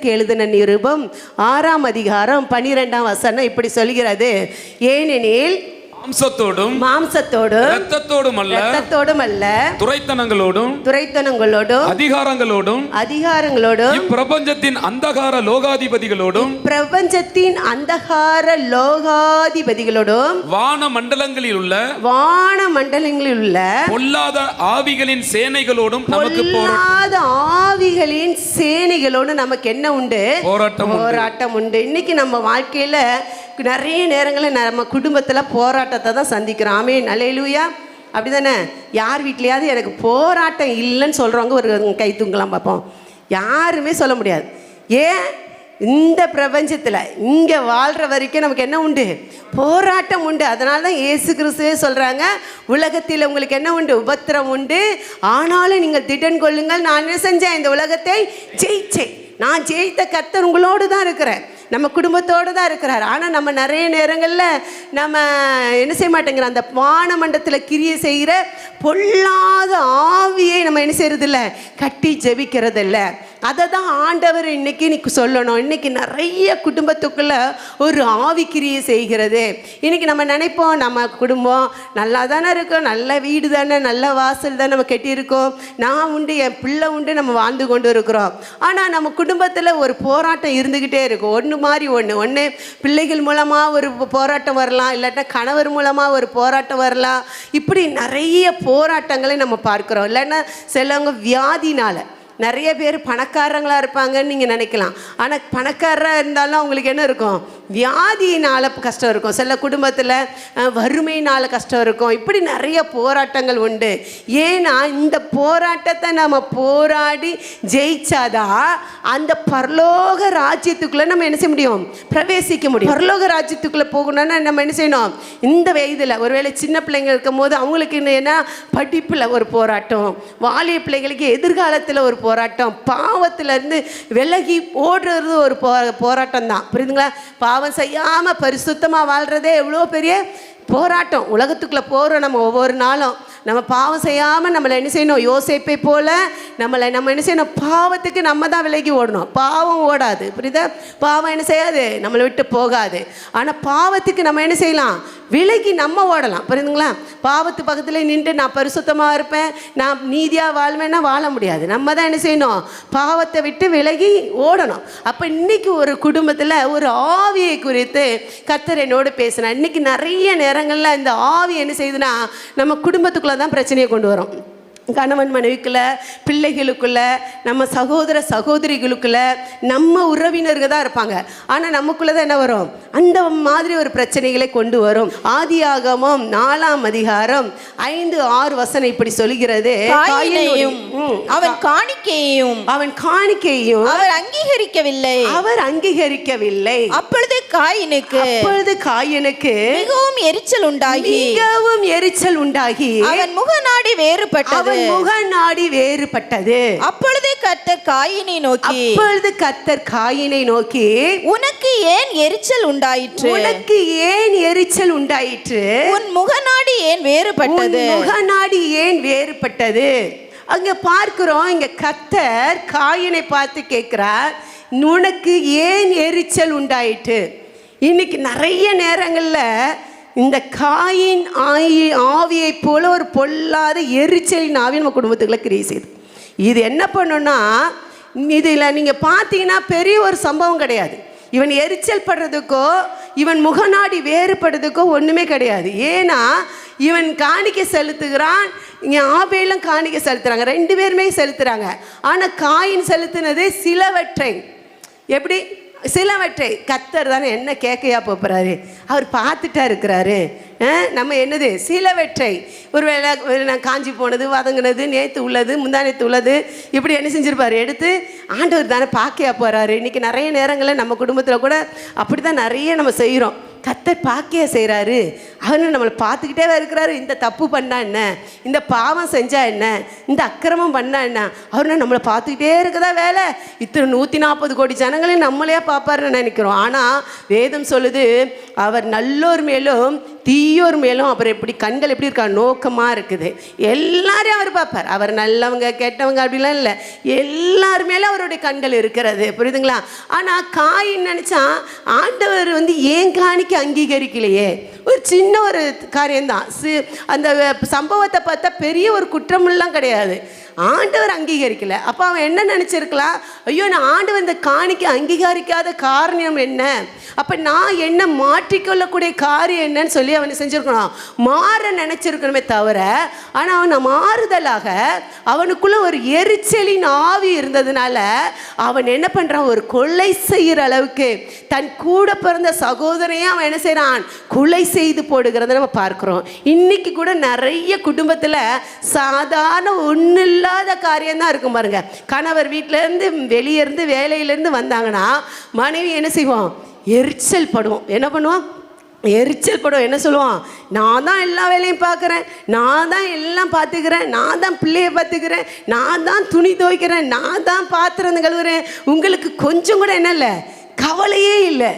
எபேசியருக்கு எழுதின நிருபம் ஆறாம் அதிகாரம் பனிரெண்டாம் வசனம் இப்படி சொல்கிறது ஏனெனில் மாம்சத்தோடும் மாம்சத்தோடும் இரத்தத்தோடும் அல்ல ரத்தத்தோடும் அல்ல துரைத்தனங்களோடும் துரைத்தனங்களோடும் அதிகாரங்களோடும் அதிகாரங்களோடும் இப்பிரபஞ்சத்தின் அந்தகார லோகாதிபதிகளோடும் பிரபஞ்சத்தின் அந்தகார லோகாதிபதிகளோடும் வான மண்டலங்களில் உள்ள வான மண்டலங்களில் உள்ள பொல்லாத ஆவிகளின் சேனைகளோடும் நமக்கு பொல்லாத ஆவிகளின் சேனைகளோடு நமக்கு என்ன உண்டு? போராட்டம். போராட்டம் உண்டு. இன்னைக்கு நம்ம வாழ்க்கையில நிறைய நேரங்களில் நம்ம குடும்பத்துல போராட்டத்தை தான் சந்திக்கிறோம். ஆமே நலையிலுயா அப்படிதானே? யார் வீட்லையாவது எனக்கு போராட்டம் இல்லைன்னு சொல்கிறவங்க ஒரு கை தூங்கலாம் பார்ப்போம். யாருமே சொல்ல முடியாது. ஏன்? இந்த பிரபஞ்சத்தில் இங்கே வாழ்கிற வரைக்கும் நமக்கு என்ன உண்டு? போராட்டம் உண்டு. அதனால தான் ஏசு கிறிஸ்துவே சொல்கிறாங்க உலகத்தில் உங்களுக்கு என்ன உண்டு? உபத்திரம் உண்டு. ஆனாலும் நீங்கள் திடன் கொள்ளுங்கள். நான் என்ன செஞ்சேன்? இந்த உலகத்தை ஜெயிச்சேன். நான் ஜெயித்த கர்த்தர் உங்களோடு தான் இருக்கிறேன் நம்ம குடும்பத்தோடு தான் இருக்கிறார். ஆனால் நம்ம நிறைய நேரங்களில் நம்ம என்ன செய்ய மாட்டேங்கிறோம் அந்த வானமண்டத்தில் கிரியை செய்கிற பொல்லாத ஆவியை நம்ம என்ன செய்யறதில்ல? கட்டி ஜெபிக்கிறதில்ல. அதை தான் ஆண்டவர் இன்னைக்கு இன்னைக்கு சொல்லணும். இன்னைக்கு நிறைய குடும்பத்துக்குள்ளே ஒரு ஆவிக்கிரியை செய்கிறது. இன்னைக்கு நம்ம நினைப்போம் நம்ம குடும்பம் நல்லா தானே இருக்கோம் நல்ல வீடு தானே நல்ல வாசல் தான் நம்ம கட்டியிருக்கோம். நான் உண்டு என் பிள்ளை உண்டு நம்ம வாழ்ந்து கொண்டு இருக்கிறோம். ஆனால் நம்ம குடும்பத்தில் ஒரு போராட்டம் இருந்துக்கிட்டே இருக்கும். ஒன்று மாதிரி ஒன்று ஒன்று பிள்ளைகள் மூலமாக ஒரு போராட்டம் வரலாம் இல்லாட்டா கணவர் மூலமாக ஒரு போராட்டம் வரலாம். இப்படி நிறைய போராட்டங்களை நம்ம பார்க்குறோம். இல்லைன்னா சிலவங்க வியாதினால். நிறைய பேர் பணக்காரங்களாக இருப்பாங்கன்னு நீங்கள் நினைக்கலாம். ஆனால் பணக்காரராக இருந்தாலும் அவங்களுக்கு என்ன இருக்கும்? வியாதியினால் கஷ்டம் இருக்கும். சில குடும்பத்தில் வறுமையினால் கஷ்டம் இருக்கும். இப்படி நிறைய போராட்டங்கள் உண்டு. ஏன்னா இந்த போராட்டத்தை நம்ம போராடி ஜெயிச்சாதான் அந்த பரலோக ராஜ்யத்துக்குள்ளே நம்ம என்ன செய்ய முடியும்? பிரவேசிக்க முடியும். பரலோக ராஜ்யத்துக்குள்ளே போகணும்னா நம்ம என்ன செய்யணும்? இந்த வயதில் ஒருவேளை சின்ன பிள்ளைங்க இருக்கும் போது அவங்களுக்கு என்ன படிப்பில் ஒரு போராட்டம். வாலிய பிள்ளைங்களுக்கு எதிர்காலத்தில் ஒரு போராட்டம் போராட்டம். பாவத்திலேருந்து விலகி ஓடுறது ஒரு போ போராட்டம் தான் புரியுதுங்களா? பாவம் செய்யாமல் பரிசுத்தமாக வாழ்கிறதே எவ்வளோ பெரிய போராட்டம். உலகத்துக்குள்ளே போகிறோம் நம்ம ஒவ்வொரு நாளும். நம்ம பாவம் செய்யாமல் நம்மளை என்ன செய்யணும்? யோசிப்பை போல் நம்மளை நம்ம என்ன செய்யணும்? பாவத்துக்கு நம்ம தான் விலகி ஓடணும். பாவம் ஓடாது. புரியுதா? பாவம் என்ன செய்யாது? நம்மளை விட்டு போகாது. ஆனால் பாவத்துக்கு நம்ம என்ன செய்யலாம்? விலகி நம்ம ஓடலாம். புரியுதுங்களா? பாவத்து பக்கத்தில் நின்று நான் பரிசுத்தமாக இருப்பேன். நான் நீதியாக வாழ்வேன்னா வாழ முடியாது. நம்ம தான் என்ன செய்யணும்? பாவத்தை விட்டு விலகி ஓடணும். அப்போ இன்னைக்கு ஒரு குடும்பத்தில் ஒரு ஆவியை குறித்து கத்தர் என்னோடு பேசினேன் இன்னைக்கு நிறைய நேரங்களில் இந்த ஆவி என்ன செய்யுதுன்னா நம்ம குடும்பத்துக்குள்ளே தான் பிரச்சனையை கொண்டு வரும். கணவன் மனைவிக்குள்ள பிள்ளைகளுக்குள்ள நம்ம சகோதர சகோதரிகளுக்குள்ள நம்ம உறவினர்கள் தான் இருப்பாங்க. ஆனால் நமக்குள்ள தான் என்ன வரும்? அந்த மாதிரி ஒரு பிரச்சனைகளை கொண்டு வரும். ஆதியாகமம் நாலாம் அதிகாரம் ஐந்து ஆறு வசனம் இப்படி சொல்கிறது. அவன் காணிக்கையையும் அவன் காணிக்கையும் அவர் அங்கீகரிக்கவில்லை. அவர் அங்கீகரிக்கவில்லை. அப்பொழுது காயினுக்கு அப்பொழுது காயனுக்கு மிகவும் எரிச்சல் உண்டாகி மிகவும் எரிச்சல் உண்டாகி அவன் முகநாடி வேறுபட்டது. முகநாடி வேறுபட்டது. அப்பொழுது கர்த்தர் காயினை நோக்கி அப்பொழுது கத்தர் காயினை நோக்கி உனக்கு ஏன் எரிச்சல் உண்டாயிற்று? உனக்கு ஏன் எரிச்சல் உண்டாயிற்று? உன் முகநாடி ஏன் வேறுபட்டது? முகநாடி ஏன் வேறுபட்டது? அங்க பார்க்கிறோம் இங்க கத்தர் காயினை பார்த்து கேட்கிறார் உனக்கு ஏன் எரிச்சல் உண்டாயிற்று? இன்னைக்கு நிறைய நேரங்களில் இந்த காயின் ஆயி ஆவியை போல ஒரு பொல்லாத எரிச்சலின் ஆவி நம்ம குடும்பத்துக்குள்ள கிரியை செய்யுது. இது என்ன பண்ணுன்னா இதில் நீங்கள் பார்த்தீங்கன்னா பெரிய ஒரு சம்பவம் கிடையாது. இவன் எரிச்சல் படுறதுக்கோ இவன் முகநாடி வேறுபடுறதுக்கோ ஒன்றுமே கிடையாது. ஏன்னா இவன் காணிக்க செலுத்துகிறான் இங்கே ஆபேலும் காணிக்க செலுத்துகிறாங்க ரெண்டு பேருமே செலுத்துகிறாங்க ஆனால் காயின் செலுத்தினது சிலவற்றை. எப்படி? சிலவற்றை கத்தர் தானே என்ன கேட்கையா போகிறாரு அவர் பார்த்துட்டா இருக்கிறாரு. நம்ம என்னது? சிலவற்றை ஒரு வேளை நான் காஞ்சி போனது வதங்கினது நேற்று உள்ளது முந்தானத்து உள்ளது இப்படி என்ன செஞ்சிருப்பாரு? எடுத்து ஆண்டவர் தானே பார்க்கையா போகிறாரு இன்றைக்கி நிறைய நேரங்களில் நம்ம குடும்பத்தில் கூட அப்படி தான் நிறைய நம்ம செய்கிறோம் கத்தர் பாக்கிய செய்கிறாரு அவர் நம்மளை பார்த்துக்கிட்டே இருக்கிறாரு. இந்த தப்பு பண்ணா என்ன? இந்த பாவம் செஞ்சா என்ன? இந்த அக்கிரமம் பண்ணா என்ன? அவர் நம்மளை பார்த்துக்கிட்டே இருக்கதா வேலை. இத்தனை நூற்றி நாற்பது கோடி ஜனங்களையும் நம்மளே பார்ப்பாருன்னு நினைக்கிறோம். ஆனால் வேதம் சொல்லுது அவர் நல்லோர் மேலும் தீயோர் மேலும் அப்புறம் எப்படி கண்கள் எப்படி இருக்கா? நோக்கமாக இருக்குது. எல்லாரையும் அவர் பார்ப்பார். அவர் நல்லவங்க கெட்டவங்க அப்படிலாம் இல்லை. எல்லார் மேலும் அவருடைய கண்கள் இருக்கிறது. புரியுதுங்களா? ஆனால் காயின் நினச்சா ஆண்டவர் வந்து ஏன் காணிக்க அங்கீகரிக்கலையே? ஒரு சின்ன ஒரு காரியம்தான். சி அந்த சம்பவத்தை பார்த்தா பெரிய ஒரு குற்றமெல்லாம் கிடையாது. ஆண்டவர் அங்கீகரிக்கல. அப்போ அவன் என்ன நினச்சிருக்கலாம் ஐயோ நான் ஆண்டவர் இந்த காணிக்க அங்கீகரிக்காத காரணம் என்ன? அப்போ நான் என்ன மாற்றிக்கொள்ளக்கூடிய காரியம் என்னன்னு சொல்லி அவனை செஞ்சுருக்கணும்? மாற நினச்சிருக்கணுமே தவிர ஆனால் அவனை மாறுதலாக அவனுக்குள்ள ஒரு எரிச்சலின் ஆவி இருந்ததுனால அவன் என்ன பண்ணுறான் ஒரு கொலை செய்கிற அளவுக்கு தன் கூட பிறந்த சகோதரையும் அவன் என்ன செய்கிறான் கொலை செய்து போடுகிறத நம்ம பார்க்குறோம். இன்னைக்கு கூட நிறைய குடும்பத்தில் சாதாரண ஒன்றும் இல்லாத காரியம்தான் இருக்கும் பாருங்க. கணவர் வீட்டிலேருந்து வெளியே இருந்து வேலையிலேருந்து வந்தாங்கன்னா மனைவி என்ன செய்வோம் எரிச்சல் படுவோம் என்ன பண்ணுவோம் எரிச்சல் படும் என்ன சொல்லுவான்? நான் தான் எல்லா வேலையும் பார்க்குறேன். நான் தான் எல்லாம் பார்த்துக்கிறேன். நான் தான் பிள்ளைய பார்த்துக்கிறேன். நான் தான் துணி துவைக்கிறேன். நான் தான் பாத்திரம் கழுவுறேன். உங்களுக்கு கொஞ்சம் கூட என்ன இல்லை? கவலையே இல்லை.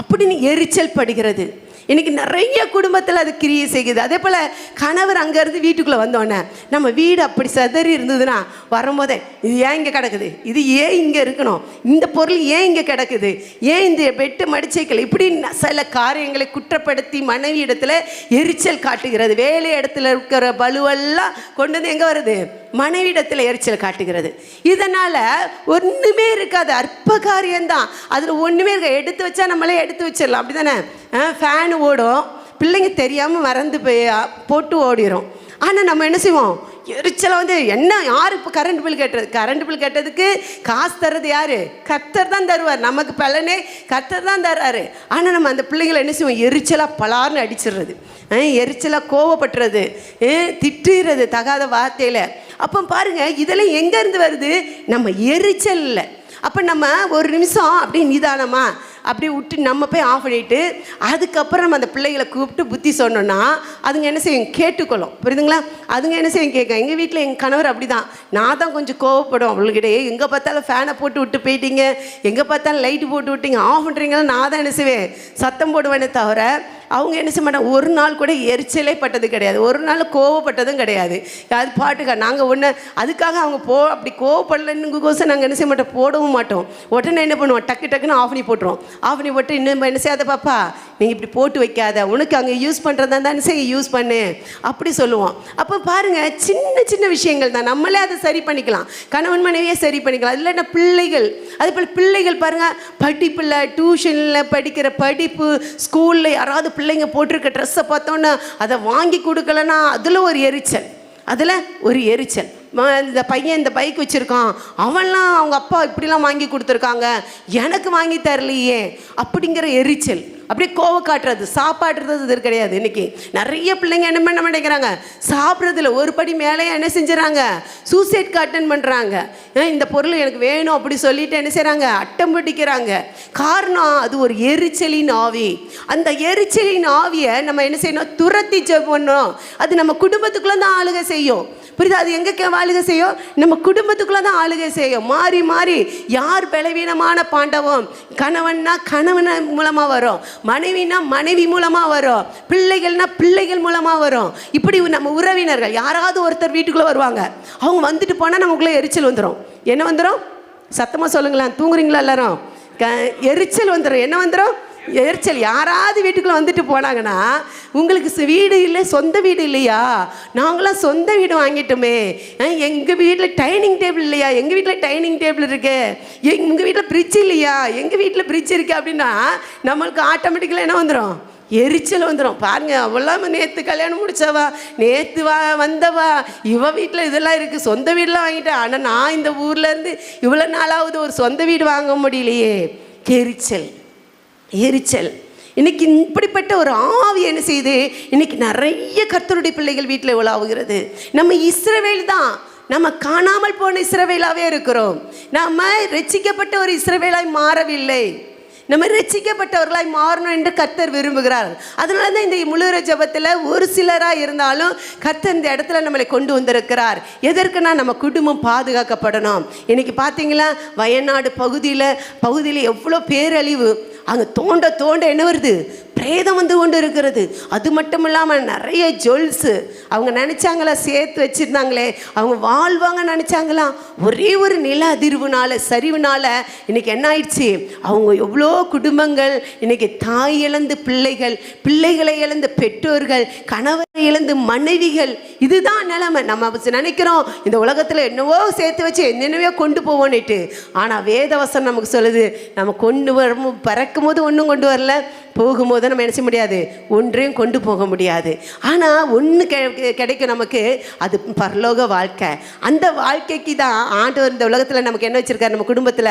அப்படின்னு எரிச்சல் படுகிறது. இன்னைக்கு நிறைய குடும்பத்தில் அது கிரியை செய்யுது. அதே போல் கணவர் அங்கேருந்து வீட்டுக்குள்ளே வந்தோடனே நம்ம வீடு அப்படி சதறி இருந்ததுன்னா வரும்போதே இது ஏன் இங்கே கிடக்குது? இது ஏன் இங்கே இருக்கணும்? இந்த பொருள் ஏன் இங்கே கிடக்குது? ஏன் இந்த பெட்டு மடிச்சைக்கல் இப்படி சில காரியங்களை குற்றப்படுத்தி மனைவி இடத்துல எரிச்சல் காட்டுகிறது. வேலை இடத்துல இருக்கிற பலுவெல்லாம் கொண்டு வந்து எங்கே வருது? மனைவிடத்தில் எரிச்சல் காட்டுகிறது. இதனால் ஒன்றுமே இருக்காது. அற்ப காரியம்தான். அதில் ஒன்றுமே இருக்க எடுத்து வச்சா நம்மளே எடுத்து வச்சிடலாம். அப்படி தானே ஃபேன் ஓடும். பிள்ளைங்க தெரியாமல் மறந்து போய் போட்டு ஓடிரும். ஆனால் நம்ம என்ன செய்வோம்? எரிச்சலை வந்து என்ன யார் இப்போ கரண்ட் பில் கட்டுறது? கரண்ட் பில் கட்டுறதுக்கு காசு தர்றது யார்? கர்த்தர் தான் தருவார். நமக்கு பலனே கர்த்தர் தான் தர்றாரு. ஆனால் நம்ம அந்த பிள்ளைங்களை என்ன செய்வோம்? எரிச்சலாக பலார்னு அடிச்சிடுறது. எரிச்சலாக கோவப்படுறது. திட்டுறது தகாத வார்த்தையில். அப்போ பாருங்க இதெல்லாம் எங்கேருந்து வருது? நம்ம எரிச்சல்ல. அப்போ நம்ம ஒரு நிமிஷம் அப்படியே நிதானமா அப்படியே விட்டு நம்ம போய் ஆஃப் பண்ணிட்டு அதுக்கப்புறம் நம்ம அந்த பிள்ளைகளை கூப்பிட்டு புத்தி சொன்னோன்னா அதுங்க என்ன செய்யும்? கேட்டுக்கொள்ளும். புரியுதுங்களா? அதுங்க என்ன செய்யும் கேட்கும்? எங்கள் வீட்டில் எங்கள் கணவர் அப்படி தான் நான் தான் கொஞ்சம் கோவப்படும் அவளுக்கிட்டே எங்கே பார்த்தாலும் ஃபேனை போட்டு விட்டு போயிட்டீங்க. எங்கே பார்த்தாலும் லைட்டு போட்டு விட்டீங்க. ஆஃப் பண்ணுறீங்களா நான் தான் என்ன செய்வேன்? சத்தம் போடுவேனே தவிர அவங்க என்ன செய்ய மாட்டாங்க ஒரு நாள் கூட எரிச்சலே பட்டது கிடையாது. ஒரு நாள் கோவப்பட்டதும் கிடையாது. அது பாட்டுக்கா நாங்கள் ஒன்று அதுக்காக அவங்க போ அப்படி கோவப்படலன்னு கோசம் நாங்கள் என்ன செய்ய மாட்டோம் போடவும் மாட்டோம். உடனே என்ன பண்ணுவோம் டக்கு டக்குன்னு ஆஃப் பண்ணி போட்டுருவோம். ஆஃப் பண்ணி போட்டு இன்னும் என்ன செய்யாத பாப்பா நீங்கள் இப்படி போட்டு வைக்காத உனக்கு அங்கே யூஸ் பண்ணுறதா தான் என்ன செய்ய யூஸ் பண்ணு. அப்படி சொல்லுவோம். அப்போ பாருங்கள் சின்ன சின்ன விஷயங்கள் தான். நம்மளே அதை சரி பண்ணிக்கலாம். கணவன் மனைவியே சரி பண்ணிக்கலாம். இல்லைன்னா பிள்ளைகள்? அதே போல் பிள்ளைகள் பாருங்கள் படிப்பில் டியூஷனில் படிக்கிற படிப்பு ஸ்கூலில் யாராவது பிள்ளைங்க போட்டிருக்க ட்ரெஸ்ஸை பார்த்தோன்னா அதை வாங்கி கொடுக்கலன்னா அதில் ஒரு எரிச்சல். அதில் ஒரு எரிச்சல். இந்த பையன் இந்த பைக் வச்சுருக்கான். அவன்லாம் அவங்க அப்பா இப்படிலாம் வாங்கி கொடுத்துருக்காங்க. எனக்கு வாங்கி தரலையே. அப்படிங்கிற எரிச்சல். அப்படியே கோவ காட்டுறது சாப்பாடுறது இது கிடையாது. இன்னைக்கு நிறைய பிள்ளைங்க என்ன பண்ண மாட்டேங்கிறாங்க? சாப்பிட்றதுல ஒரு படி மேலே என்ன செஞ்சுறாங்க? சூசைட் காட்டன் பண்ணுறாங்க இந்த பொருள் எனக்கு வேணும் அப்படி சொல்லிட்டு என்ன செய்கிறாங்க அட்டம் பிடிக்கிறாங்க. காரணம் அது ஒரு எரிச்சலின் ஆவி. அந்த எரிச்சலின் ஆவியை நம்ம என்ன செய்யணும்? துரத்தி ஜெபம் பண்ணணும். அது நம்ம குடும்பத்துக்குள்ளே தான் ஆளுகை செய்யும். புரியுதா? அது எங்கே ஆளுகை செய்யும்? நம்ம குடும்பத்துக்குள்ளே தான் ஆளுகை செய்யும். மாறி மாறி யார் பலவீனமான பாண்டவம்? கணவன்னா கணவன் மூலமாக வரும். மனைவினா மனைவி மூலமாக வரும். பிள்ளைகள்னா பிள்ளைகள் மூலமாக வரும். இப்படி நம்ம உறவினர்கள் யாராவது ஒருத்தர் வீட்டுக்குள்ளே வருவாங்க. அவங்க வந்துட்டு போனால் நமக்குள்ளே எரிச்சல் வந்துடும் என்ன வந்துடும் சத்தமாக சொல்லுங்களேன். தூங்குறீங்களா எல்லாரும்? க எரிச்சல் வந்துடும் என்ன வந்துடும் எரிச்சல் யாராவது வீட்டுக்குள்ளே வந்துட்டு போனாங்கன்னா உங்களுக்கு வீடு இல்லை சொந்த வீடு இல்லையா? நாங்களாம் சொந்த வீடு வாங்கிட்டோமே. எங்கள் வீட்டில் டைனிங் டேபிள் இல்லையா? எங்கள் வீட்டில் டைனிங் டேபிள் இருக்கு? எங்கள் வீட்டில் ஃப்ரிட்ஜ் இல்லையா? எங்கள் வீட்டில் ஃப்ரிட்ஜ் இருக்கு? அப்படின்னா நம்மளுக்கு ஆட்டோமேட்டிக்கலாக என்ன வந்துடும் எரிச்சல் வந்துடும் பாருங்க அவளாம் நேற்று கல்யாணம் முடிச்சவா? நேற்று வா வந்தவா? இவ வீட்டில் இதெல்லாம் இருக்குது சொந்த வீடெலாம் வாங்கிட்டேன் ஆனால் நான் இந்த ஊர்லேருந்து இவ்வளோ நாளாவது ஒரு சொந்த வீடு வாங்க முடியலையே. எரிச்சல். எரிச்சல். இன்னைக்கு இப்படிப்பட்ட ஒரு ஆவி என்ன செய்யுது? இன்னைக்கு நிறைய கர்த்தருடைய பிள்ளைகள் வீட்டில் உலாவுகிறது. நம்ம இஸ்ரவேல் தான். நம்ம காணாமல் போன இஸ்ரவேலாவே இருக்கிறோம். நம்ம ரசிக்கப்பட்ட ஒரு இஸ்ரவேலாய் மாறவில்லை. நம்ம ரசிக்கப்பட்டவர்களாய் மாறணும் என்று கத்தர் விரும்புகிறார். அதனால தான் இந்த முழுகிற ஜபத்தில் ஒரு சிலராக இருந்தாலும் கத்தர் இந்த இடத்துல நம்மளை கொண்டு வந்திருக்கிறார். எதற்குன்னா நம்ம குடும்பம் பாதுகாக்கப்படணும். இன்னைக்கு பார்த்தீங்களா வயநாடு பகுதியில் பகுதியில் எவ்வளோ பேரழிவு. அங்கே தோண்ட தோண்ட என்ன வருது? பிரேதம் வந்து கொண்டு இருக்கிறது. அது மட்டும் இல்லாமல் நிறைய ஜுவல்ஸு அவங்க நினச்சாங்களா சேர்த்து வச்சுருந்தாங்களே. அவங்க வாழ்வாங்க நினச்சாங்களா? ஒரே ஒரு நில அதிர்வுனால சரிவுனால இன்னைக்கு என்ன ஆயிடுச்சு? அவங்க எவ்வளோ குடும்பங்கள். இன்றைக்கி தாய் இழந்து பிள்ளைகள் பிள்ளைகளை இழந்த பெற்றோர்கள் கணவரை இழந்து மனைவிகள். இதுதான் நிலைமை. நம்ம நினைக்கிறோம் இந்த உலகத்தில் என்னவோ சேர்த்து வச்சு என்னென்னவோ கொண்டு போவோன்னுட்டு ஆனால் வேதவசம் நமக்கு சொல்லுது நம்ம கொண்டு வரும் பறக்க நடக்கும்போது ஒன்றும் கொண்டு வரல. போகும்போது நம்ம நினச்ச முடியாது. ஒன்றையும் கொண்டு போக முடியாது. ஆனால் ஒன்று கிடைக்கும் நமக்கு. அது பரலோக வாழ்க்கை. அந்த வாழ்க்கைக்கு தான் ஆண்டவர் இந்த உலகத்தில் நமக்கு என்ன வச்சுருக்கார்? நம்ம குடும்பத்தில்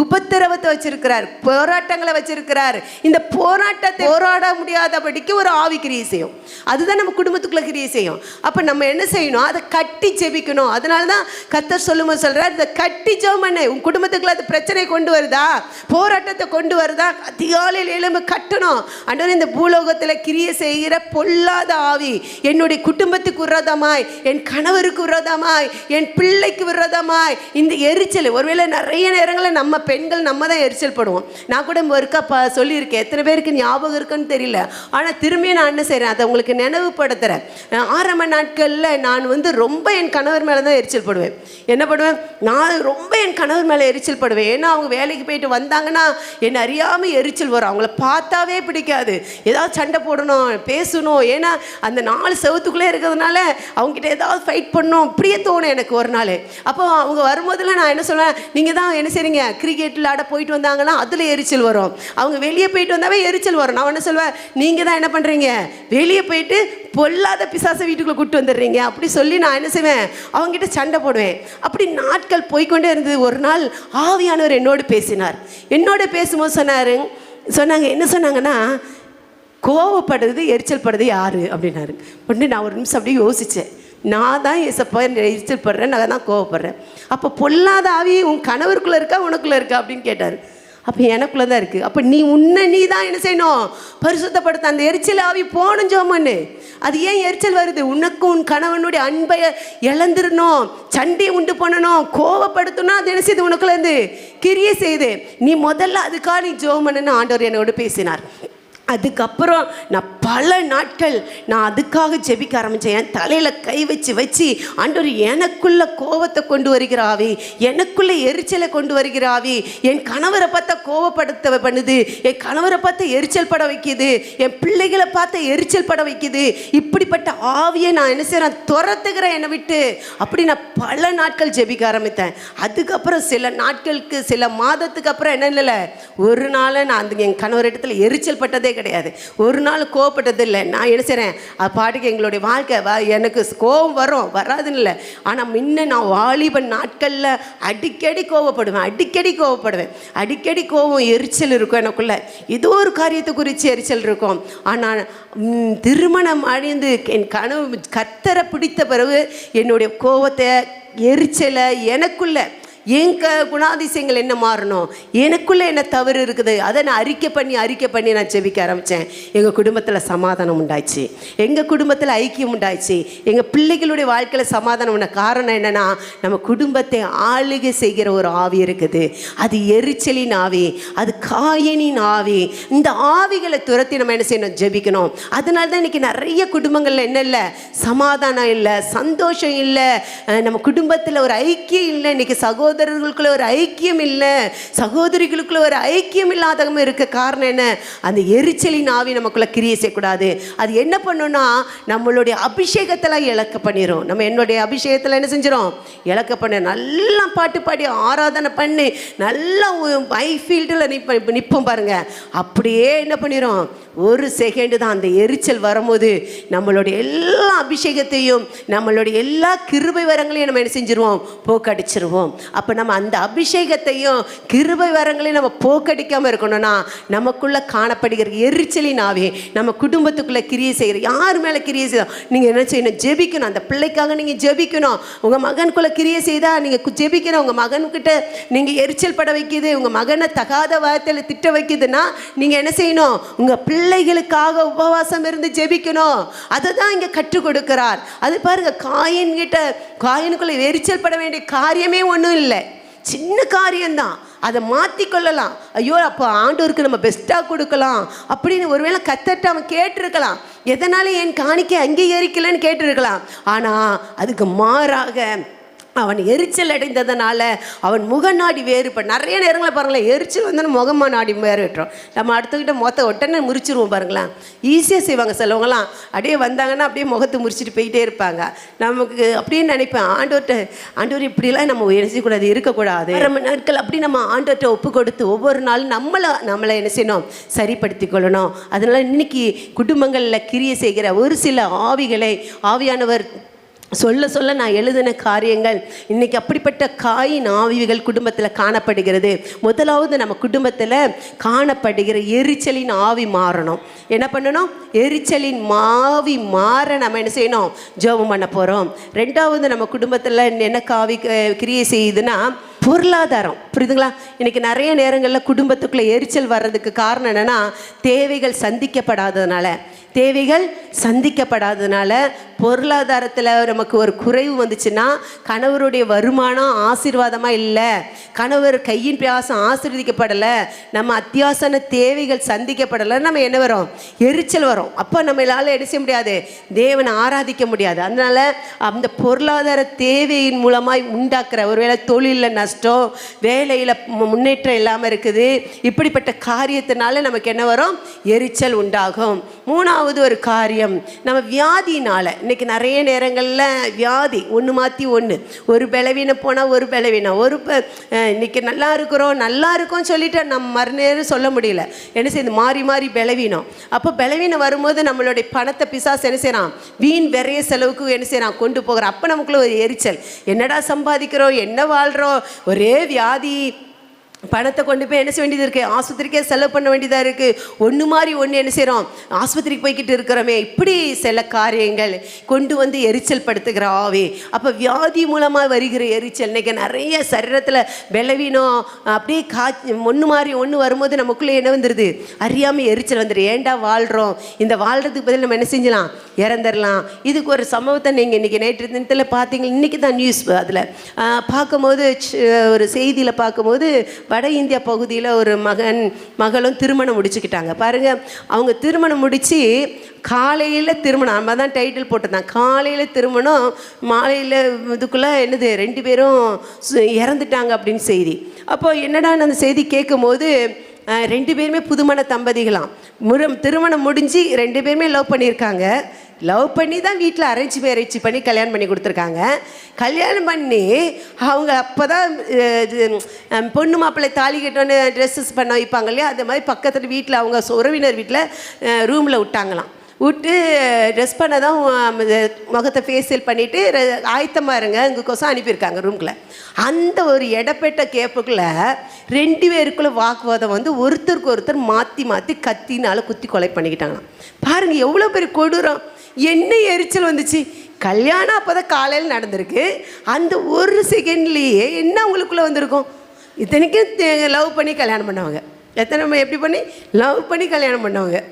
உபத்திரவத்தை வச்சுருக்கிறார். போராட்டங்களை வச்சுருக்கிறார். இந்த போராட்டத்தை போராட முடியாதபடிக்கு ஒரு ஆவி கிரியை செய்யும். அதுதான் நம்ம குடும்பத்துக்குள்ளே கிரியை செய்யும். அப்போ நம்ம என்ன செய்யணும்? அதை கட்டி செபிக்கணும் அதனால தான் கத்தர் சொல்லும்போது சொல்கிறார் இந்த கட்டி ஜோமண்ணே உன் குடும்பத்துக்குள்ள அது பிரச்சனை கொண்டு வருதா? போராட்டத்தை கொண்டு வருதா? அதிகாலையில் எலும்பு கட்டணும். அன்றவர் இந்த பூலோகத்தில் கிரியை செய்கிற பொல்லாத ஆவி என்னுடைய குடும்பத்துக்கு விரோதமாய் என் கணவருக்கு விரோதமாய் என் பிள்ளைக்கு விரோதமாய் இந்த எரிச்சல். ஒருவேளை நிறைய நேரங்களில் நம்ம பெண்கள் நம்ம தான் எரிச்சல் படுவோம். நான் கூட ஒருக்கா ப சொல்லியிருக்கேன். எத்தனை பேருக்கு ஞாபகம் இருக்குன்னு தெரியல. ஆனால் திரும்பியும் நான் என்ன செய்கிறேன் அதை உங்களுக்கு நினைவுபடுத்துகிறேன் ஆரம்ப நாட்களில் நான் வந்து ரொம்ப என் கணவர் மேலே தான் எரிச்சல் படுவேன். என்ன பண்ணுவேன் நான் ரொம்ப என் கணவர் மேலே எரிச்சல் படுவேன். ஏன்னா அவங்க வேலைக்கு போயிட்டு வந்தாங்கன்னா என்னை அறியாமல் எரிச்சல் வரும். அவங்கள பார்த்தாவே பிடிக்காது. ஏதாவது சண்டை போடணும் பேசணும். ஏன்னா அந்த நாலு செவத்துக்குள்ளே இருக்கிறதுனால அவங்ககிட்ட ஏதாவது ஃபைட் பண்ணணும். இப்படியே தோணும் எனக்கு ஒரு நாள். அப்போ அவங்க வரும்போதெல்லாம் நான் என்ன சொல்லுவேன் நீங்கள் தான் என்ன செய்றீங்க? கிரிக்கெட் விளாட போயிட்டு வந்தாங்கன்னா அதில் எரிச்சல் வரும். அவங்க வெளியே போயிட்டு வந்தாவே எரிச்சல் வரும். நான் என்ன சொல்லுவேன் நீங்கள் தான் என்ன பண்ணுறீங்க வெளியே போயிட்டு பொல்லாத பிசாசை வீட்டுக்குள்ளே கூட்டு வந்துடுறீங்க. அப்படி சொல்லி நான் என்ன செய்வேன்? அவங்ககிட்ட சண்டை போடுவேன். அப்படி நாட்கள் போய்க்கொண்டே இருந்தது. ஒரு நாள் ஆவியானவர் என்னோடு பேசினார். என்னோட பேசும்போது சொன்னார் சொன்னாங்க என்ன சொன்னாங்கன்னா கோவப்படுறது எரிச்சல் படுறது யாரு? அப்படின்னாரு. உடனே நான் ஒரு நிமிஷம் அப்படியே யோசித்தேன் நான் தான் ஏசப்பா எரிச்சல் படுறேன் நான் தான் கோவப்படுறேன். அப்போ பொல்லாத ஆவி உன் கணவருக்குள்ளே இருக்கா உனக்குள்ளே இருக்கா அப்படின்னு கேட்டார். அப்போ எனக்குள்ளே தான் இருக்குது அப்போ நீ உன்னை நீ தான் என்ன செய்யணும்? பரிசுத்தப்படுத்த அந்த எரிச்சல் ஆவி போகணும் ஜோமன்னு. அது ஏன் எரிச்சல் வருது? உனக்கும் உன் கணவனுடைய அன்பை இழந்துடணும். சண்டை உண்டு பண்ணணும். கோவப்படுத்தணும். அது என்ன செய்யுது உனக்குள்ளேருந்து கிரியை செய்யுது நீ முதல்ல அதுக்காக நீ ஜோமன்னு ஆண்டவர் என்னோட பேசினார். அதுக்கப்புறம் நான் பல நாட்கள் நான் அதுக்காக ஜெபிக்க ஆரம்பித்தேன் என் தலையில் கை வச்சு வச்சு ஆண்டவர் எனக்குள்ள கோவத்தை கொண்டு வருகிற ஆவி எனக்குள்ள எரிச்சலை கொண்டு வருகிறாவி என் கணவரை பார்த்தா கோவப்படுத்த பண்ணுது என் கணவரை பார்த்து எரிச்சல் பட வைக்குது என் பிள்ளைகளை பார்த்து எரிச்சல் பட வைக்குது. இப்படிப்பட்ட ஆவியை நான் என்ன செய்கிறேன் துரத்துக்கிறேன் என்னை விட்டு. அப்படி நான் பல நாட்கள் ஜெபிக்க ஆரம்பித்தேன். அதுக்கப்புறம் சில நாட்களுக்கு சில மாதத்துக்கு அப்புறம் என்ன இல்லை ஒரு நாள் நான் அந்த என் கணவர் இடத்துல எரிச்சல் பட்டதே கிடையாது. ஒரு நாள் கோவப்பட்டது இல்லை நான் என்ன செய்கிறேன் அது பாட்டுக்கு எங்களுடைய வாழ்க்கை வ எனக்கு கோவம் வரும். வராதுன்னு இல்லை. ஆனால் முன்ன நான் வாலிபன் நாட்களில் அடிக்கடி கோவப்படுவேன். அடிக்கடி கோவப்படுவேன். அடிக்கடி கோவம் எரிச்சல் இருக்கும் எனக்குள்ள. ஏதோ ஒரு காரியத்தை குறித்து எரிச்சல் இருக்கும். ஆனால் திருமணம் அடைந்து என் கனவு கத்தரை பிடித்த பிறகு என்னுடைய கோவத்தை எரிச்சலை எனக்குள்ள என் க குணாதிசயங்கள் என்ன மாறணும்? எனக்குள்ளே என்ன தவறு இருக்குது? அதை நான் அறிக்கை பண்ணி அறிக்கை பண்ணி நான் ஜெபிக்க ஆரம்பித்தேன் எங்கள் குடும்பத்தில் சமாதானம் உண்டாச்சு எங்கள் குடும்பத்தில் ஐக்கியம் உண்டாச்சு எங்கள் பிள்ளைகளுடைய வாழ்க்கையில் சமாதானம் உண்ட காரணம் என்னென்னா நம்ம குடும்பத்தை ஆளுகை செய்கிற ஒரு ஆவி இருக்குது. அது எரிச்சலின் ஆவி அது காயனின் ஆவி. இந்த ஆவிகளை துரத்தி நம்ம என்ன செய்யணும்? ஜெபிக்கணும். அதனால தான் இன்றைக்கி நிறைய குடும்பங்களில் என்ன இல்லை? சமாதானம் இல்லை சந்தோஷம் இல்லை. நம்ம குடும்பத்தில் ஒரு ஐக்கியம் இல்லை. இன்றைக்கி சகோதர சகோதரர்களுக்குள்ள ஒரு ஐக்கியம் இல்லை. சகோதரிகளுக்குள்ள ஒரு ஐக்கியம் இல்லாதவங்க இருக்க காரணம் என்ன? அந்த எரிச்சலின் ஆவி நமக்குள்ள கிரியை செய்யக்கூடாது. அது என்ன பண்ணுன்னா நம்மளுடைய அபிஷேகத்தெல்லாம் இழக்க பண்ணிடும் நம்ம என்னுடைய அபிஷேகத்தில் என்ன செஞ்சிடும் இழக்க பண்ண நல்லா பாட்டு பாடி ஆராதனை பண்ணி நல்லா மை ஃபீல்டில் நிற்ப நிற்போம் பாருங்க. அப்படியே என்ன பண்ணிடும் ஒரு செகண்டு தான் அந்த எரிச்சல் வரும்போது நம்மளுடைய எல்லா அபிஷேகத்தையும் நம்மளுடைய எல்லா கிருபை வரங்களையும் நம்ம என்ன செஞ்சிருவோம்? போக்கடிச்சிருவோம். அப்போ நம்ம அந்த அபிஷேகத்தையும் கிருபை வரங்களையும் நம்ம போக்கடிக்காமல் இருக்கணும்னா நமக்குள்ளே காணப்படுகிற எரிச்சலின் நம்ம குடும்பத்துக்குள்ளே கிரியை செய்கிற யார் மேலே கிரியை செய்யணும் நீங்கள் என்ன செய்யணும்? ஜெபிக்கணும். அந்த பிள்ளைக்காக நீங்கள் ஜெபிக்கணும். உங்கள் மகனுக்குள்ளே கிரியை செய்தால் நீங்கள் ஜெபிக்கணும். உங்கள் மகன்கிட்ட நீங்கள் எரிச்சல் பட வைக்கிது உங்கள் மகனை தகாத வார்த்தையில் திட்ட வைக்குதுன்னா நீங்கள் என்ன செய்யணும்? உங்கள் பிள்ளைகளுக்காக உபவாசம் இருந்து ஜெபிக்கணும். அதை தான் இங்கே கற்றுக் கொடுக்கிறார். அது பாருங்க காயின் கிட்ட எரிச்சல் பட வேண்டிய காரியமே ஒன்றும் இல்லை. சின்ன காரியம்தான். அதை மாற்றி கொள்ளலாம் ஐயோ அப்போ ஆண்டோருக்கு நம்ம பெஸ்ட்டாக கொடுக்கலாம். அப்படின்னு ஒருவேளை கத்தட்ட அவன் கேட்டிருக்கலாம். எதனால என் காணிக்கை அங்கீகரிக்கலைன்னு கேட்டிருக்கலாம். ஆனால் அதுக்கு மாறாக அவன் எரிச்சல் அடைந்ததுனால அவன் முகநாடி வேறுபட்டு நிறைய நேரங்களில் பாருங்களேன் எரிச்சல் வந்து முகமாக நாடி வேறுபட்டுரும் நம்ம அடுத்துக்கிட்ட மொத்த உடனே முறிச்சிருவோம் பாருங்களேன். ஈஸியாக செய்வாங்க சிலவங்களாம் அப்படியே வந்தாங்கன்னா அப்படியே முகத்தை முறிச்சிட்டு போயிட்டே இருப்பாங்க. நமக்கு அப்படின்னு நினைப்பேன் ஆண்டோர்கிட்ட ஆண்டோர் இப்படிலாம் நம்ம எரிச்சக்கூடாது இருக்கக்கூடாது. நம்ம நாட்கள் அப்படி நம்ம ஆண்டோர்கிட்ட ஒப்பு கொடுத்து ஒவ்வொரு நாளும் நம்மளை நம்மளை என்ன செய்யணும்? சரிப்படுத்தி கொள்ளணும். அதனால் இன்னைக்கு குடும்பங்களில் கிரியை செய்கிற ஒரு சில ஆவிகளை ஆவியானவர் சொல்ல சொல்ல நான் எழுதின காரியங்கள் இன்னைக்கு அப்படிப்பட்ட காயின் ஆவிகள் குடும்பத்தில் காணப்படுகிறது. முதலாவது நம்ம குடும்பத்தில் காணப்படுகிற எரிச்சலின் ஆவி மாறணும். என்ன பண்ணணும்? எரிச்சலின் மாவி மாற நம்ம என்ன செய்யணும்? ஜெபம் பண்ண போகிறோம் ரெண்டாவது நம்ம குடும்பத்தில் என்ன காவி கிரியை செய்யுதுன்னா பொருளாதாரம். புரியுதுங்களா? இன்னைக்கு நிறைய நேரங்களில் குடும்பத்துக்குள்ளே எரிச்சல் வர்றதுக்கு காரணம் என்னென்னா தேவைகள் சந்திக்கப்படாததுனால. தேவைகள் சந்திக்கப்படாததுனால பொருளாதாரத்தில் நமக்கு ஒரு குறைவு வந்துச்சுன்னா கணவருடைய வருமானம் ஆசீர்வாதமாக இல்லை. கணவர் கையின் பியாசம் ஆசீர்வதிக்கப்படலை. நம்ம அத்தியாவசன தேவைகள் சந்திக்கப்படலை. நம்ம என்ன வரும்? எரிச்சல் வரும். அப்போ நம்மளால் என்ன செய்ய முடியாது? தேவனை ஆராதிக்க முடியாது. அதனால் அந்த பொருளாதார தேவையின் மூலமாக உண்டாக்குற ஒருவேளை தொழிலில் நஷ்டம் வேலையில் முன்னேற்றம் இல்லாமல் இருக்குது. இப்படிப்பட்ட காரியத்தினால நமக்கு என்ன வரும்? எரிச்சல் உண்டாகும். மூணாவது ஒரு காரியம் நம்ம வியாதினால் இன்னைக்கு நிறைய நேரங்களில் வியாதி ஒன்று மாற்றி ஒன்று ஒரு பலவீனம் போனால் ஒரு பலவீனம் ஒரு இன்றைக்கி இன்னைக்கு நல்லா இருக்கிறோம் நல்லா இருக்கோம்னு சொல்லிட்டு நம்ம மறுநேரம் சொல்ல முடியல. என்ன செய்யுது? மாறி மாறி பலவீனம் அப்போ பலவீனம் வரும்போது நம்மளுடைய பணத்தை பிசாஸ் என்ன செய்கிறான் வீண் விரைய செலவுக்கு என்ன செய்கிறான் கொண்டு போகிறான். அப்போ நமக்குள்ள ஒரு எரிச்சல். என்னடா சம்பாதிக்கிறோம்? என்ன வாழ்கிறோம் ஒரே வியாதி பணத்தை கொண்டு போய் என்ன செய்ய வேண்டியது இருக்குது ஆஸ்பத்திரிக்கே செலவு பண்ண வேண்டியதாக இருக்குது ஒன்று மாதிரி ஒன்று என்ன செய்கிறோம் ஆஸ்பத்திரிக்கு போய்கிட்டு இருக்கிறோமே. இப்படி சில காரியங்கள் கொண்டு வந்து எரிச்சல் படுத்துகிறாவே அப்போ வியாதி மூலமாக வருகிற எரிச்சல். இன்றைக்கி நிறைய சரீரத்தில் பலவீனம் அப்படியே காய்ச்சி ஒன்று மாதிரி ஒன்று வரும்போது நமக்குள்ளே என்ன வந்துடுது அறியாமல் எரிச்சல் வந்துடுது ஏன்டா வாழ்கிறோம் இந்த வாழ்கிறதுக்கு பதில் நம்ம என்ன செஞ்சலாம்? இறந்துடலாம் இதுக்கு ஒரு சம்பவத்தை நீங்கள் இன்றைக்கி நேற்று தினத்தில் பார்த்தீங்க. இன்றைக்கி தான் நியூஸ் அதில் பார்க்கும்போது ஒரு செய்தியில் பார்க்கும்போது வட இந்தியா பகுதியில் ஒரு மகன் மகளும் திருமணம் முடிச்சுக்கிட்டாங்க. பாருங்கள் அவங்க திருமணம் முடித்து காலையில் திருமணம் நம்ம தான் டைட்டில் போட்டிருந்தாங்க காலையில் திருமணம் மாலையில் இதுக்குள்ளே என்னது ரெண்டு பேரும் இறந்துட்டாங்க அப்படின்னு செய்தி. அப்போது என்னடான்னு அந்த செய்தி கேட்கும்போது ரெண்டு பேருமே புதுமண தம்பதிகளாம். முரு திருமணம் முடிஞ்சு ரெண்டு பேருமே லவ் பண்ணியிருக்காங்க. லவ் பண்ணி தான் வீட்டில் அரேஞ்ச் மேரேஜ் பண்ணி கல்யாணம் பண்ணி கொடுத்துருக்காங்க. கல்யாணம் பண்ணி அவங்க அப்போ தான் பொண்ணு மாப்பிள்ளை தாலி கட்டோன்னு ட்ரெஸ்ஸஸ் பண்ண வைப்பாங்க இல்லையா? அந்த மாதிரி பக்கத்தில் வீட்டில் அவங்க உறவினர் வீட்டில் ரூமில் விட்டாங்களாம். விட்டு ட்ரெஸ் பண்ண தான் முகத்தை ஃபேஷியல் பண்ணிவிட்டு ஆயத்தமாக இருங்க இங்கேக்கோசம் அனுப்பியிருக்காங்க ரூம்குள்ளே அந்த ஒரு இடப்பெட்ட கேப்புக்குள்ளே ரெண்டு பேருக்குள்ளே வாக்குவாதம் வந்து ஒருத்தருக்கு ஒருத்தர் மாற்றி மாற்றி கத்தினால் குத்தி கொலை பண்ணிக்கிட்டாங்களாம். பாருங்கள் எவ்வளோ பெரிய கொடூரம். என்ன எரிச்சல் வந்துச்சு? கல்யாணம் அப்போ தான் காலையில் நடந்திருக்கு. அந்த ஒரு செகண்ட்லேயே என்ன உங்களுக்குள்ளே வந்திருக்கும்? இத்தனைக்கும் லவ் பண்ணி கல்யாணம் பண்ணவங்க. எத்தனை நம்ம எப்படி பண்ணி? லவ் பண்ணி கல்யாணம் பண்ணவங்க.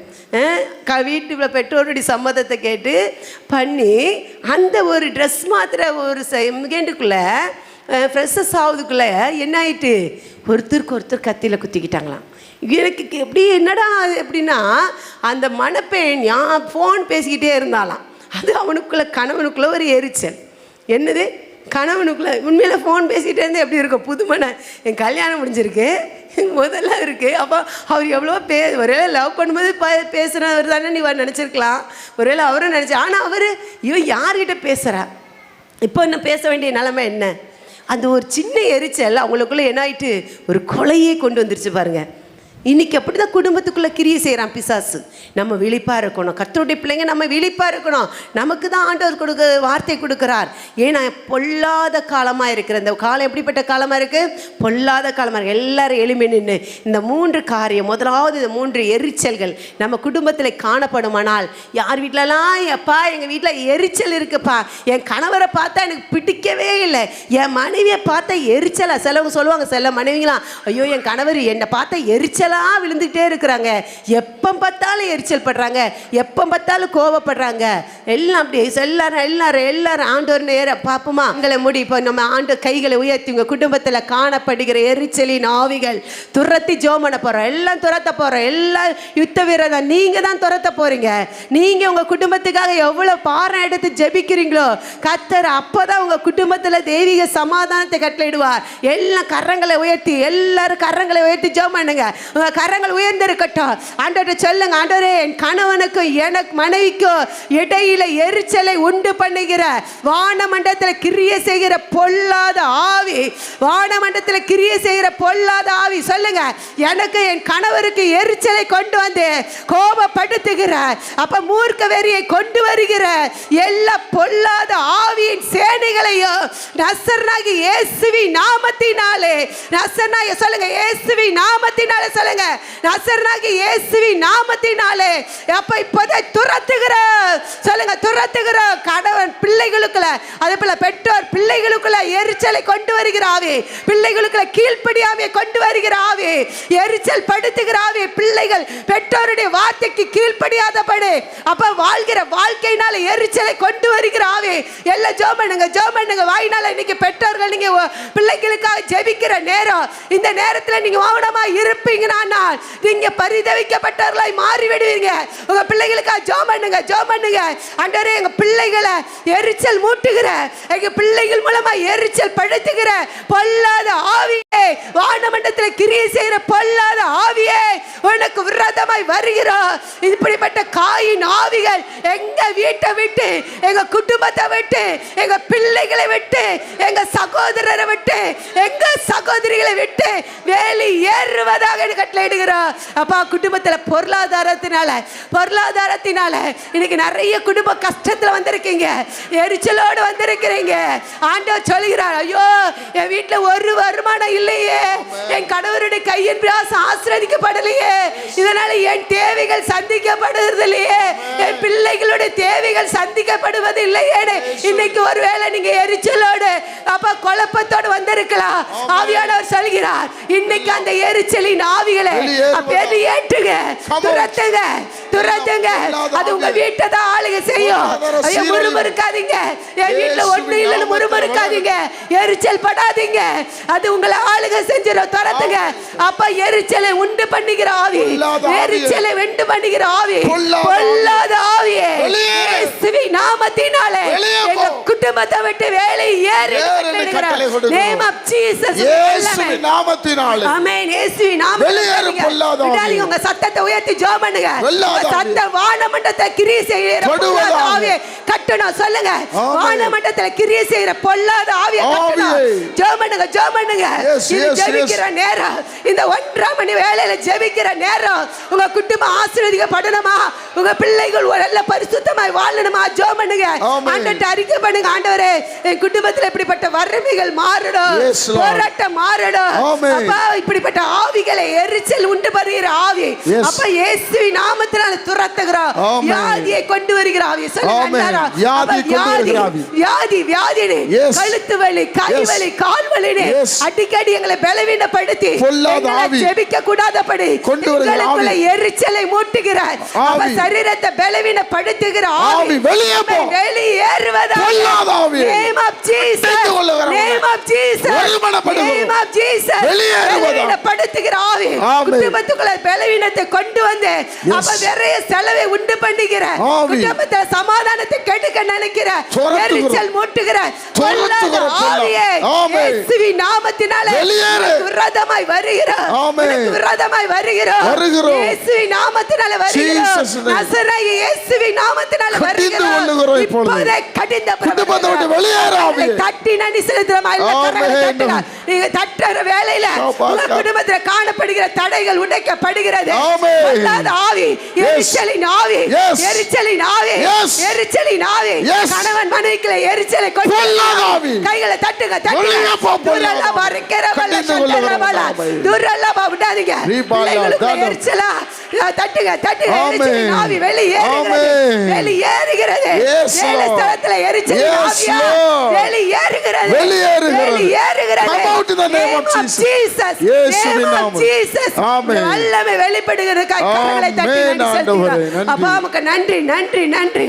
க வீட்டுல பெற்றோருடைய சம்மதத்தை கேட்டு பண்ணி அந்த ஒரு ட்ரெஸ் மாத்திர ஒரு செகண்டுக்குள்ளே ஃப்ரெஷ்ஷஸ் ஆகுதுக்குள்ளே என்ன ஆயிட்டு? ஒருத்தருக்கு ஒருத்தர் கத்தியில் குத்திக்கிட்டாங்களாம். எனக்கு எப்படி என்னடா அது எப்படின்னா அந்த மணப்பெண் யா ஃபோன் பேசிக்கிட்டே இருந்தாலாம் அது அவனுக்குள்ளே கணவனுக்குள்ளே ஒரு எரிச்சல். என்னது? கணவனுக்குள்ளே உண்மையில் ஃபோன் பேசிகிட்டே இருந்து எப்படி இருக்கும்? புதுமனை என் கல்யாணம் முடிஞ்சிருக்கு. முதல்ல இருக்குது அப்போ அவர் எவ்வளோ பே ஒருவேளை லவ் பண்ணும்போது ப பேசுகிறவர் தானே நீ நினச்சிருக்கலாம். ஒருவேளை அவரும் நினச்சி ஆனால் அவர் இவன் யார்கிட்ட பேசுகிறா இப்போ இன்னும் பேச வேண்டிய நிலமை என்ன? அந்த ஒரு சின்ன எரிச்சல் அவங்களுக்குள்ள என்ன ஆயிட்டு? ஒரு கொலையே கொண்டு வந்துருச்சு பாருங்கள் இன்னைக்கு அப்படி தான் குடும்பத்துக்குள்ளே கிரியை செய்கிறான் பிசாசு. நம்ம விழிப்பாக இருக்கணும். கத்தருடைய பிள்ளைங்க நம்ம விழிப்பாக இருக்கணும். நமக்கு தான் ஆண்டவர் கொடுக்க வார்த்தை கொடுக்குறார். ஏன்னா பொல்லாத காலமாக இருக்கிற இந்த காலம் எப்படிப்பட்ட காலமாக இருக்குது பொல்லாத காலமாக இருக்குது எல்லாரும் எளிமை நின்று இந்த மூன்று காரியம் முதலாவது இந்த மூன்று எரிச்சல்கள் நம்ம குடும்பத்தில் காணப்படுமானால் யார் வீட்டிலலாம் எப்பா எங்கள் வீட்டில் எரிச்சல் இருக்குப்பா. என் கணவரை பார்த்தா எனக்கு பிடிக்கவே இல்லை. என் மனைவியை பார்த்தா எரிச்சலாக சிலவங்க சொல்லுவாங்க சில மனைவிங்களாம் ஐயோ என் கணவர் என்னை பார்த்தா எரிச்சலா எரிச்சலாக விழுந்துகிட்டே இருக்கிறாங்க. எப்போ பார்த்தாலும் எரிச்சல் படுறாங்க. எப்போ பார்த்தாலும் கோவப்படுறாங்க. எல்லாம் அப்படி எல்லாரும் எல்லாரும் எல்லாரும் ஆண்டோர் நேர பார்ப்போமா எங்களை முடி இப்போ நம்ம ஆண்டு கைகளை உயர்த்தி உங்கள் குடும்பத்தில் காணப்படுகிற எரிச்சலின் ஆவிகள் துரத்தி ஜோமனை பண்ண எல்லாம் துரத்த போகிறோம் எல்லாம் யுத்த வீரர் நீங்கள் தான் துரத்த போறீங்க. நீங்கள் உங்கள் குடும்பத்துக்காக எவ்வளோ பாரம் எடுத்து ஜெபிக்கிறீங்களோ கத்தர் அப்பதான் உங்கள் குடும்பத்தில் தெய்வீக சமாதானத்தை கட்டளையிடுவார். எல்லாம் கரங்களை உயர்த்தி எல்லாரும் கரங்களை உயர்த்தி ஜோம் பண்ணுங்க. உங்க கரங்கள் உயர்ந்திருக்கட்டும். ஆண்டோட சொல்லுங்க ஆண்டோரே என் கணவனுக்கும் எனக்கு மனைவிக்கும் இடையில எரிச்சலை உண்டு பண்ணுகிற வானமண்டலத்தில் கிரிய செய்கிற பொல்லாத ஆவி வானமண்டத்தில் கிரிய செய்கிற பொல்லாத ஆவி சொல்லுங்க எனக்கு என் கணவருக்கு எரிச்சலை கொண்டு வந்து கோபப்படுத்துகிற அப்ப மூர்க்க வெறியை கொண்டு வருகிற எல்லா பொல்லாத ஆவியின் சேனைகளையும் நசர்னாகி இயேசுவி நாமத்தினாலே நசர்னாக சொல்லுங்க இயேசுவி நாமத்தினாலே சொல்லுங்க நசர்னாகி இயேசுவி நாமத்தினாலே அப்ப இப்போதை துரத்துகிற சொல்லுங்க துரத்துகிற கடவுள் பிள்ளைகளுக்குள்ள அதே போல பெற்றோர் பிள்ளைகளுக்குள்ள எரிச்சலை கொண்டு வருகிற ஆவி பிள்ளைகளுக்குள்ள கீழ்ப்படியாவே கொண்டு வருகிற ஆவி எரிச்சல் படுத்துகிற ஆவி பிள்ளைகள் பெற்றோருடைய வார்த்தைக்கு கீழ்ப்படியாதபடி அப்ப வாழ்கிற வாழ்க்கையினால எரிச்சலை கொண்டு வருகிற ஆவி. எல்லாம் ஜோ பண்ணுங்க ஜோ பண்ணுங்க. வாயினால இன்னைக்கு பெற்றோர்கள் நீங்க பிள்ளைகளுக்காக ஜெபிக்கிற நேரம். இந்த நேரத்துல நீங்க மௌனமா இருப்பீங்கன்னா நீங்க பரிதவிக்கப்பட்டவர்களாய் மாறி விடுவீங்க உங்க பிள்ளைகளுக்கா ஜோ பண்ணுங்க ஜோம் பண்ணுங்க. அண்டரே எங்க பிள்ளைகளை எரிச்சல் மூட்டுகிற எங்க பிள்ளைகள் மூலமா எரிச்சல் படுத்துகிற பொல்லாத ஆவி வானமண்டத்தில் கிரியை செய்கிற பொல்லாத ஆவியே உனக்கு விரதமாய் வருகிறோம் இப்படிப்பட்ட காயின் ஆவிகள் எங்க வீட்டை விட்டு எங்க குடும்பத்தை விட்டு எங்க பிள்ளைகளை விட்டு எங்க சகோதரரை விட்டு எங்க சகோதரிகளை விட்டு வேலி ஏறுவதாக கட்டளையிடுகிறோம் அப்பா குடும்பத்துல பொருளாதாரத்தினால பொருளாதாரத்தினால இன்னைக்கு நிறைய குடும்ப கஷ்டத்துல வந்திருக்கீங்க. எரிச்சலோடு வந்திருக்கிறீங்க. ஆண்டவர் சொல்கிறார் ஐயோ என் வீட்டுல ஒரு வருமானம் இல்லையே. என் கணவருடைய கையின் பிராசம் ஆசிரதிக்கப்படலையே. இதனால என் தேவைகள் சந்திக்கப்படுறது இல்லையே. என் பிள்ளைகளுடைய தேவைகள் சந்திக்கப்படுவது இல்லையே இன்னைக்கு ஒருவேளை நீங்க எரிச்சலோடு அப்ப குழப்பத்தோடு வந்திருக்கலாம். ஆவியானவர் சொல்கிறார் இன்னைக்கு அந்த எரிச்சலின் ஆவிகளை? வெளியேற்றுங்க. துரத்துங்க. துரத்துங்க. அது உங்க வீட்டை தான் ஆளுக செய்யும். ஐயோ. முறுமுறுக்காதீங்க. என் வீட்டுல ஒண்ணு இல்லைன்னு முறுமுறுக்காதீங்க. எரிச்சல் படாதீங்க. அது உங்களை ஆளுக செஞ்சிடும் துரத்துங்க. அப்ப எரிச்சலை உண்டு பண்ணுகிற ஆவி. எரிச்சலை வெண்டு பண்ணுகிற ஆவி பொல்லாத ஆவியே. நாமத்தினாலே வெளியே விட்டு வேலை ஏறி ஏறு என்று கட்டளை கொடுக்கிறோம். நேம் ஆஃப் ஜீசஸ் இயேசுவின் நாமத்தினாலே. ஆமென். இயேசுவின் நாமத்தில் வெளியேறு விடுங்க. பொல்லாத ஆவி. விடாதீங்க, உங்க சத்தத்தை உயர்த்தி ஜெபம் பண்ணுங்க. சத்த வானமண்டலத்தை கிரியை. பொல்லாத ஆவியை. கட்டணும் சொல்லுங்க. ஆமென். வானமண்டலத்துல கிரியை செய்கிற பொல்லாத ஆவியை கட்டணும். ஜெபம் பண்ணுங்க ஜெபம் பண்ணுங்க. இது ஜெபிக்கிற நேரம் இந்த ஒன்றாம் மணி வேளையில ஜெபிக்கிற நேரம் உங்க குடும்பம் ஆசீர்வதிக்கப்படணுமா உங்க பிள்ளைகள் நல்ல பரிசுத்தமாய் வாழணுமா? ஜெபம் பண்ணுங்க. அறிக்கை பண்ணுங்க. ஆண்டவரே என் குடும்பத்துல இப்படிப்பட்ட வறுமைகள் மாறணும். போராட்டம் மாறணும். அப்பா இப்படிப்பட்ட ஆவிகளை எரிச்சல் உண்டு வருகிற ஆவி. அப்ப இயேசுவி நாமத்தினால துரத்துகிறோம். வியாதியை கொண்டு வருகிற ஆவி. வியாதி வியாதினு. கழுத்து வலி கை. வலி கால் வலினு. அடிக்கடி எங்களை பலவீனப்படுத்தி. ஜெபிக்க கூடாதபடி எங்களுக்குள்ள. எரிச்சலை மூட்டுகிற அப்ப ஆவி. சரீரத்தை பலவீனப்படுத்துகிற ஆவி, வெளியே போ. பொல்லாத ஆவி. தெரிந்து ஒருமனப்படுகிறோம். குடும்பத்துக்குள்ள பலவீனத்தை கொண்டு வந்து அப்ப நிறைய செலவை உண்டு பண்ணுகிற. குடும்பத்துல சமாதானத்தை கெடுக்க நினைக்கிற. எரிச்சல் மூட்டுகிற. பொல்லாத. ஆவியே. நாமத்தினாலே. உனக்கு விரோதமாய் வருகிற. விரோதமாய் வருகிறோம் வருகிறோம். இயேசுவின் நாமத்தினாலே name. நசரேய இயேசுவின் நாமத்தினாலே இப்பொழுது. இப்போதே கடிந்த குடும்பத்தை விட்டு வெளியேறு ஆவியே. தட்டி நன்றி செலுத்துறோமா இல்ல. நீங்க தட்டுற வேலையில உங்க. குடும்பத்துல காணப்படுகிற தடைகள் உடைக்கப்படுகிறது. பொல்லாத ஆவி எரிச்சலின் ஆவி. எரிச்சலின் ஆவி. எரிச்சலின் ஆவி. கணவன் மனைவிக்குள்ள எரிச்சலை கொண்டு. கைகளை தட்டுங்க தட்டுங்க சட்டரபல ஆமை. துரலபா விடாதீங்க. எரிச்சலா தட்டுங்க தட்டுங்க ஆவி வெளியேறுகிறது. வெளியேறுகிறது வேலை. ஸ்தலத்துல Lord. வெளியேறுகிறது வெளியேறுகிறது. வெளியேறுகிறது Come out in the name of Jesus. Jesus. Jesus ஆமென். வல்லமை வெளிப்படுகிறது கரங்களை தட்டி ஆமென், நன்றி ஆண்டவரே, செலுத்துகிறோம் நன்றி. அப்பா உமக்கு நன்றி நன்றி நன்றி